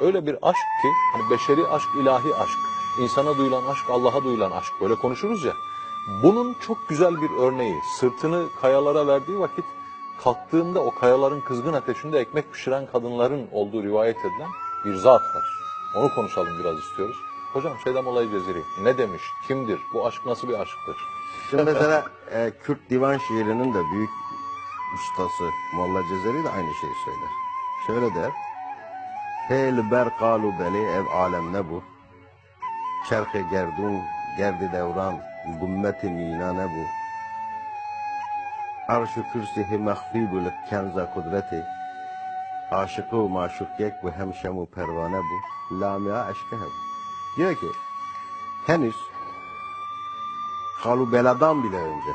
Öyle bir aşk ki hani beşeri aşk, ilahi aşk. insana duyulan aşk, Allah'a duyulan aşk. Böyle konuşuruz ya. Bunun çok güzel bir örneği. Sırtını kayalara verdiği vakit kalktığında o kayaların kızgın ateşinde ekmek pişiren kadınların olduğu rivayet edilen bir zat var. Onu konuşalım biraz istiyoruz. Hocam Seydam Olay Ceziri ne demiş? Kimdir? Bu aşk nasıl bir aşktır? Şimdi mesela e, Kürt divan şiirinin de büyük ustası Molla Cezeri de aynı şeyi söyler. Şöyle der. Hel ber kalu beli ev alem ne bu? Çerhe gerdun gerdi devran gummeti mina ne bu? Arş-ı kürsihi mehfibül kenza kudreti Aşıkı maşuk yek ve hemşemu pervane bu Lamia aşkı bu Diyor ki henüz Halu beladan bile önce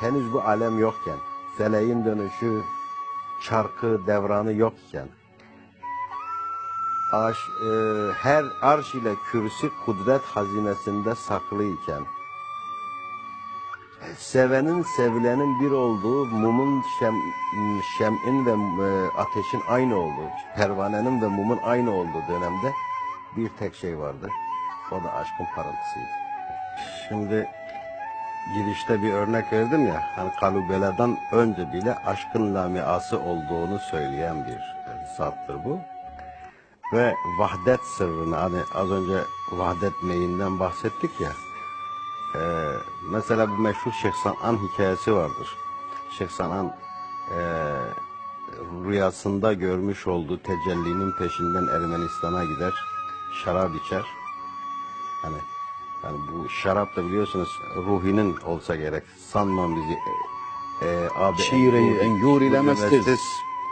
henüz bu alem yokken feleğin dönüşü çarkı devranı yokken Aş, e, her arş ile kürsü kudret hazinesinde saklı iken sevenin sevilenin bir olduğu mumun şem, şem'in ve e, ateşin aynı olduğu pervanenin ve mumun aynı olduğu dönemde bir tek şey vardı. O da aşkın parıltısıydı. Şimdi girişte bir örnek verdim ya hani kalubeladan önce bile aşkın lamiası olduğunu söyleyen bir e, zattır bu ve vahdet sırrını hani az önce vahdet meyinden bahsettik ya e, mesela bu meşhur Şeyh San'an hikayesi vardır. Şeyh San'an e, rüyasında görmüş olduğu tecellinin peşinden Ermenistan'a gider, şarap içer. Hani yani bu şarap da biliyorsunuz ruhinin olsa gerek. Sanmam bizi e, e, abi ile mestis. mestis.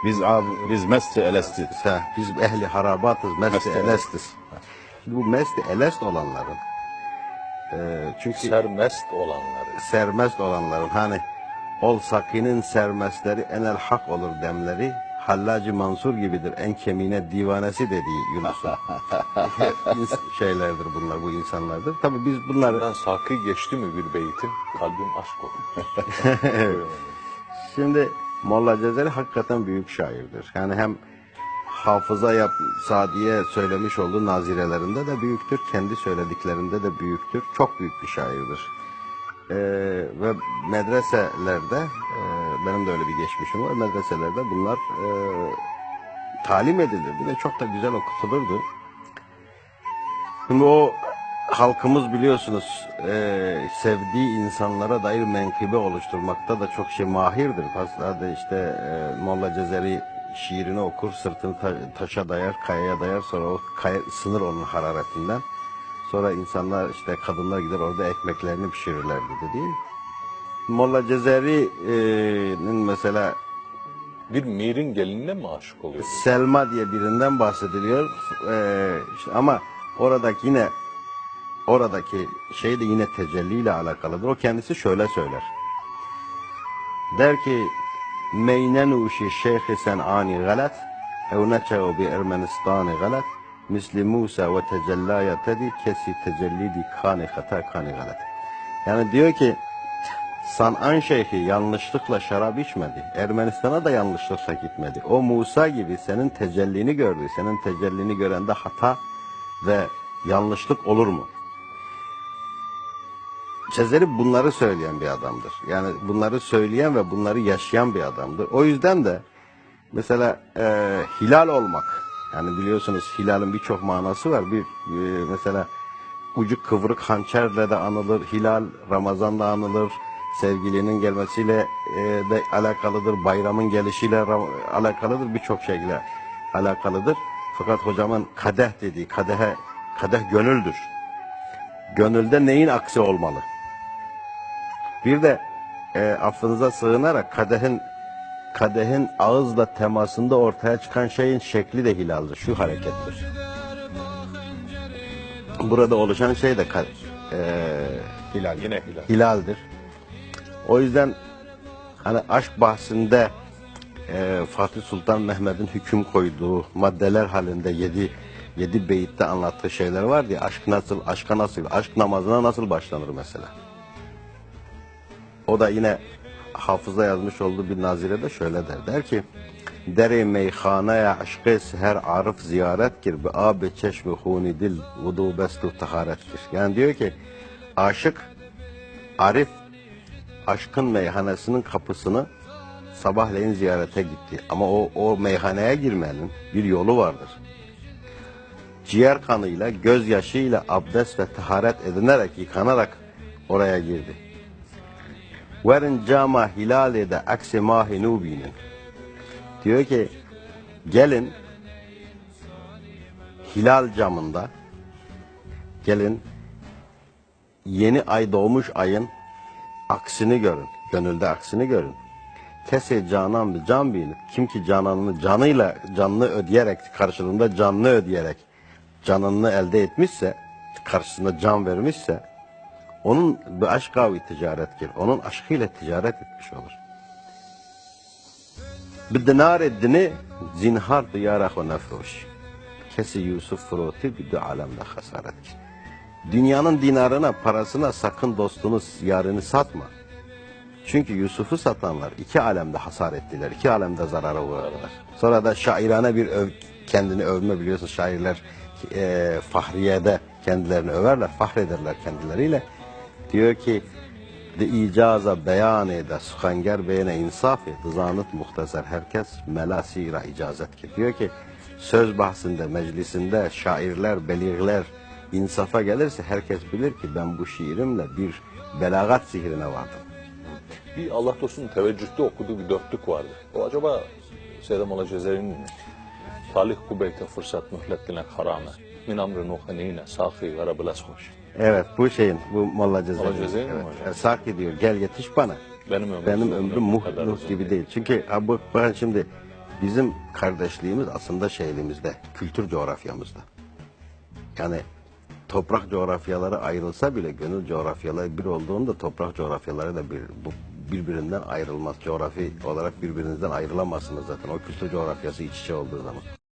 Biz ab, biz mesti elesti. Ha, biz ehli harabatız, mesti Mesti elestiz. Şimdi bu mesti elest olanların e, çünkü Sermest olanları. sermest olanların hani ol sakinin sermestleri enel hak olur demleri Hallacı Mansur gibidir en kemine divanesi dediği Yunus'un şeylerdir bunlar bu insanlardır. Tabii biz bunları Ben sakı geçti mi bir beytim kalbim aşk olur. Şimdi Molla Cezeri hakikaten büyük şairdir. Yani hem hafıza yap Sadiye söylemiş olduğu nazirelerinde de büyüktür. Kendi söylediklerinde de büyüktür. Çok büyük bir şairdir. Ee, ve medreselerde e, benim de öyle bir geçmişim var. Medreselerde bunlar e, talim edilirdi ve çok da güzel okutulurdu. Şimdi o halkımız biliyorsunuz e, sevdiği insanlara dair menkıbe oluşturmakta da çok şey mahirdir. Aslında işte e, Molla Cezeri şiirini okur, sırtını ta- taşa dayar, kayaya dayar. Sonra o kaya ısınır onun hararetinden. Sonra insanlar işte kadınlar gider orada ekmeklerini pişirirlerdi dedi. Molla Cezeri'nin mesela Bir mirin gelinine mi aşık oluyor? Selma diye birinden bahsediliyor. Ee, işte ama oradaki yine oradaki şey de yine tecelliyle alakalıdır. O kendisi şöyle söyler. Der ki meynen uşi şeyh sen ani galat ev neçe'u bi Ermenistani galat misli Musa ve tecellaya tedi kesi tecellidi kani hata kani galat. Yani diyor ki San'an şeyhi yanlışlıkla şarap içmedi. Ermenistan'a da yanlışlıkla gitmedi. O Musa gibi senin tecellini gördü. Senin tecellini görende hata ve yanlışlık olur mu? Cezeri bunları söyleyen bir adamdır. Yani bunları söyleyen ve bunları yaşayan bir adamdır. O yüzden de mesela e, hilal olmak. Yani biliyorsunuz hilalin birçok manası var. Bir e, mesela ucu kıvrık hançerle de anılır. Hilal Ramazan'da anılır. Sevgilinin gelmesiyle e, de alakalıdır. Bayramın gelişiyle alakalıdır. Birçok şeyle alakalıdır. Fakat hocamın kadeh dediği kadehe kadeh gönüldür. Gönülde neyin aksi olmalı? Bir de e, affınıza sığınarak kadehin kadehin ağızla temasında ortaya çıkan şeyin şekli de hilaldir. Şu harekettir. Burada oluşan şey de e, Hilal. Yine hilal. hilaldir. O yüzden hani aşk bahsinde e, Fatih Sultan Mehmet'in hüküm koyduğu maddeler halinde yedi yedi beyitte anlattığı şeyler var diye aşk nasıl, aşka nasıl, aşk namazına nasıl başlanır mesela. O da yine hafıza yazmış olduğu bir nazire de şöyle der. Der ki Deri meyhaneye aşkı her arif ziyaret kir be abi çeşmi huni dil vudu bestu taharet kir. Yani diyor ki aşık Arif aşkın meyhanesinin kapısını sabahleyin ziyarete gitti. Ama o, o meyhaneye girmenin bir yolu vardır. Ciğer kanıyla, gözyaşıyla abdest ve taharet edinerek, yıkanarak oraya girdi. Verin cama hilali de aksi mahi nubinin. Diyor ki gelin hilal camında gelin yeni ay doğmuş ayın aksini görün. Gönülde aksini görün. Kese canan bir can bin. Kim ki cananını canıyla canını ödeyerek karşılığında canını ödeyerek canını elde etmişse karşısında can vermişse onun bir aşk avi ticarettir. Onun aşkıyla ticaret etmiş olur. Bir dinar eddini zinhar diyara nefroş. Kesi Yusuf froti de alemde hasaret. Dünyanın dinarına, parasına sakın dostunu, yarını satma. Çünkü Yusuf'u satanlar iki alemde hasar ettiler, iki alemde zarara uğradılar. Sonra da şairane bir öv, kendini övme biliyorsun şairler e, fahriyede kendilerini överler, fahrederler kendileriyle. Diyor ki de icaza beyan ede suhanger beyne insaf et zanıt muhtasar herkes melasira icazet ki. Diyor ki söz bahsinde meclisinde şairler beligler insafa gelirse herkes bilir ki ben bu şiirimle bir belagat sihrine vardım. Bir Allah dostunun teveccühte okuduğu bir dörtlük vardı. O acaba Seyyidem Ala Cezeri'nin mi? Talih kubeyte fırsat mühletline harame. Min amrı nuhanine sahi garabılas hoş. Evet bu şeyin bu Molla Cezeri. Molla Cezeri mi evet. hocam? E, Saki diyor gel yetiş bana. Benim ömrüm, Benim ömrüm muh, kadar uzun gibi değil. Çünkü ha, bu, ben şimdi bizim kardeşliğimiz aslında şeylimizde, kültür coğrafyamızda. Yani toprak coğrafyaları ayrılsa bile gönül coğrafyaları bir olduğunda toprak coğrafyaları da bir, bu, birbirinden ayrılmaz. Coğrafi olarak birbirinizden ayrılamazsınız zaten. O kültür coğrafyası iç içe olduğu zaman.